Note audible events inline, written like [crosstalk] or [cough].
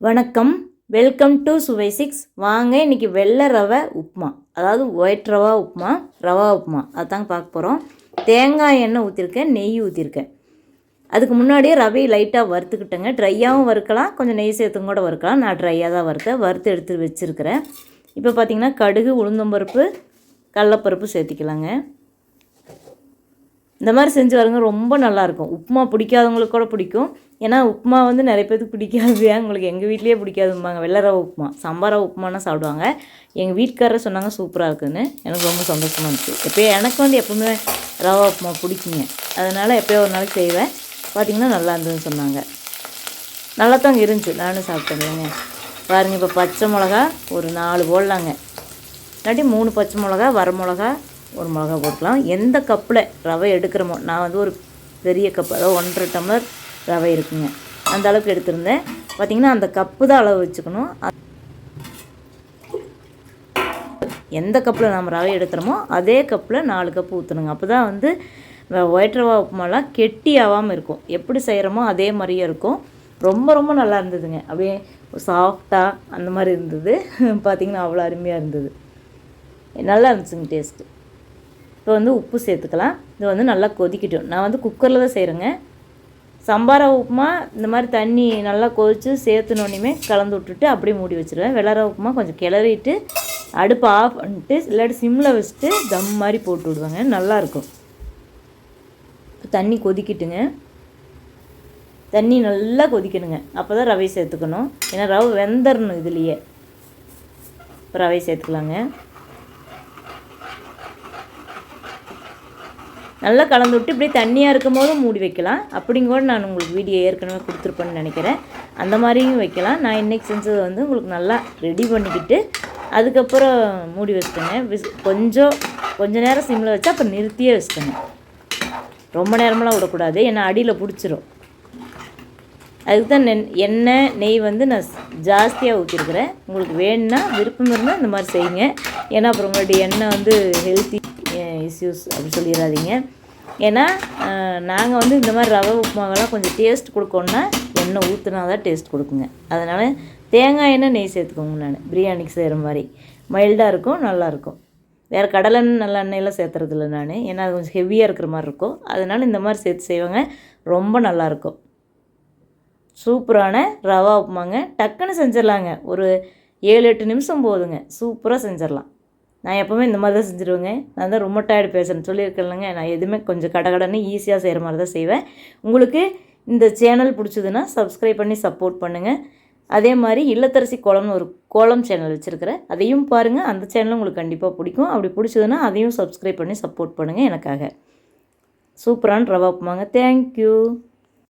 வணக்கம். Welcome to சுவை six வாங்க இன்றைக்கி வெள்ளை ரவை உப்புமா அதாவது ஒயிட் ரவா உப்புமா ரவா உப்புமா அதுதாங்க பார்க்க போகிறோம் தேங்காய் எண்ணெய் ஊற்றிருக்கேன் நெய் ஊற்றிருக்கேன் அதுக்கு முன்னாடியே ரவையை லைட்டாக வறுத்துக்கிட்டேங்க. ட்ரையாகவும் வறுக்கலாம் கொஞ்சம் நெய் சேர்த்தும் கூட வறுக்கலாம். நான் ட்ரையாக தான் வறுத்தேன். வறுத்து எடுத்து வச்சுருக்கிறேன். இப்போ பார்த்திங்கன்னா கடுகு உளுந்தம்பருப்பு கடலப்பருப்பு சேர்த்திக்கலாங்க. இந்த மாதிரி செஞ்சு பாருங்க ரொம்ப நல்லாயிருக்கும். உப்புமா பிடிக்காதவங்களுக்கு கூட பிடிக்கும். ஏன்னா உப்புமா வந்து நிறைய பேருக்கு பிடிக்காது. உங்களுக்கு எங்கள் வீட்லேயே பிடிக்காதும்பாங்க. வெள்ளை ரவை உப்புமா சம்பார உப்புமானா சாப்பிடுவாங்க. எங்கள் வீட்டுக்காரர் சொன்னாங்க சூப்பராக இருக்குன்னு. எனக்கு ரொம்ப சந்தோஷமாக இருந்துச்சு. எப்போயே எனக்கு வந்து எப்போவுமே ரவா உப்புமா பிடிக்குங்க. அதனால் எப்போயோ ஒரு நாளைக்கு செய்வேன். பார்த்திங்கன்னா நல்லா இருந்ததுன்னு சொன்னாங்க. நல்லா தாங்க இருந்துச்சு. நானும் சாப்பிட்டேங்க பாருங்கள் இப்போ பச்சை மிளகா ஒரு நாலு போடலாங்க. இல்லாட்டி மூணு பச்சை மிளகா வர மிளகா ஒரு மிளகா போட்டுக்கலாம். எந்த கப்பில் ரவை எடுக்கிறோமோ நான் வந்து ஒரு பெரிய கப் அதாவது ஒன்றரை டம்ளர் ரவை இருக்குங்க. அந்த அளவுக்கு எடுத்திருந்தேன். பார்த்திங்கன்னா அந்த கப்பு தான் அளவு வச்சுக்கணும். எந்த கப்பில் நம்ம ரவை எடுக்கிறோமோ அதே கப்பில் நாலு கப்பு ஊற்றணுங்க அப்போ தான் வந்து ஒயிட் ரவா உப்புமாலாம் கெட்டி ஆகாமல் இருக்கும். எப்படி செய்கிறோமோ அதே மாதிரியே இருக்கும். ரொம்ப ரொம்ப நல்லா இருந்ததுங்க. அப்படியே சாஃப்டாக அந்த மாதிரி இருந்தது. [laughs] பார்த்திங்கன்னா அவ்வளோ அருமையாக இருந்தது. நல்லா இருந்துச்சுங்க டேஸ்ட்டு இப்போ வந்து உப்பு சேர்த்துக்கலாம். இது வந்து நல்லா கொதிக்கட்டும். நான் வந்து குக்கரில் தான் செய்கிறேங்க சம்பார உப்புமா இந்த மாதிரி தண்ணி நல்லா கொதித்து சேர்த்துனோடனே கலந்து விட்டுட்டு அப்படியே மூடி வச்சுருவேன். வெள்ளர உப்புமா கொஞ்சம் கிளறிட்டு அடுப்பு ஆஃப் பண்ணிட்டு இல்லாட்டி சிம்மில் வச்சுட்டு தம் மாதிரி போட்டு விடுவேங்க. நல்லாயிருக்கும் இப்போ தண்ணி கொதிக்கிட்டுங்க. தண்ணி நல்லா கொதிக்கணுங்க. அப்போ தான் ரவை சேர்த்துக்கணும். ஏன்னா ரவை வெந்தரணும் இதுலேயே. இப்போ ரவை சேர்த்துக்கலாங்க. நல்லா கலந்து விட்டு இப்படியே தண்ணியாக இருக்கும் போதும் மூடி வைக்கலாம். அப்படிங்க கூட நான் உங்களுக்கு வீடியோ ஏற்கனவே கொடுத்துருப்பேன்னு நினைக்கிறேன். அந்த மாதிரியும் வைக்கலாம். நான் இன்றைக்கி செஞ்சது வந்து உங்களுக்கு நல்லா ரெடி பண்ணிக்கிட்டு அதுக்கப்புறம் மூடி வச்சுக்கோங்க விஸ்- கொஞ்சம் கொஞ்ச நேரம் சிம்மில் வச்சா அப்புறம் நிறுத்தியே வச்சுக்கோங்க ரொம்ப நேரமெல்லாம் விடக்கூடாது. ஏன்னா அடியில் பிடிச்சிரும். அதுக்கு தான் நென் எண்ணெய் நெய் வந்து நான் ஜாஸ்தியாக ஊற்றிருக்கிறேன் உங்களுக்கு வேணும்னா விருப்பம் இருந்தால் இந்த மாதிரி செய்யுங்க. ஏன்னா அப்புறம் உங்களுடைய எண்ணெய் வந்து ஹெல்த்தி இஷ்யூஸ் அப்படி சொல்லிடாதீங்க. ஏன்னா நாங்கள் வந்து இந்த மாதிரி ரவை உப்புமாவெல்லாம் கொஞ்சம் டேஸ்ட் கொடுக்கணுன்னா எண்ணெய் ஊற்றுனா தான் டேஸ்ட் கொடுக்குங்க. அதனால் தேங்காய் எண்ணெய் நெய் சேர்த்துக்கோங்க நான். பிரியாணிக்கு செய்கிற மாதிரி. மைல்டாக இருக்கும் நல்லாயிருக்கும் வேறு கடலெண்ணெய் நல்லெண்ணெயெல்லாம் சேர்த்துறதில்ல நான். ஏன்னா அது கொஞ்சம் ஹெவியாக இருக்கிற மாதிரி இருக்கும். அதனால் இந்த மாதிரி சேர்த்து செய்வாங்க. ரொம்ப நல்லாயிருக்கும் சூப்பரான ரவா உப்புமாங்க. டக்குன்னு செஞ்சிடலாங்க. ஒரு ஏழு எட்டு நிமிஷம் போதுங்க. சூப்பராக செஞ்சிடலாம். நான் எப்போவுமே இந்த மாதிரி தான் செஞ்சுருவேங்க. நான் தான் ரொம்ப டயர்டு பேசுகிறேன் சொல்லியிருக்கேன்லங்க. நான் எதுவுமே கொஞ்சம் கடகடன்னு ஈஸியாக செய்கிற மாதிரி தான் செய்வேன். உங்களுக்கு இந்த சேனல் பிடிச்சதுன்னா சப்ஸ்கிரைப் பண்ணி சப்போர்ட் பண்ணுங்கள் அதே மாதிரி இல்லத்தரசி கோலம்னு ஒரு கோலம் சேனல் வச்சுருக்கிறேன். அதையும் பாருங்கள் அந்த சேனலும் உங்களுக்கு கண்டிப்பாக பிடிக்கும். அப்படி பிடிச்சதுன்னா அதையும் சப்ஸ்கிரைப் பண்ணி சப்போர்ட் பண்ணுங்கள் எனக்காக. சூப்பரான ரவா உப்புமாங்க. தேங்க்யூ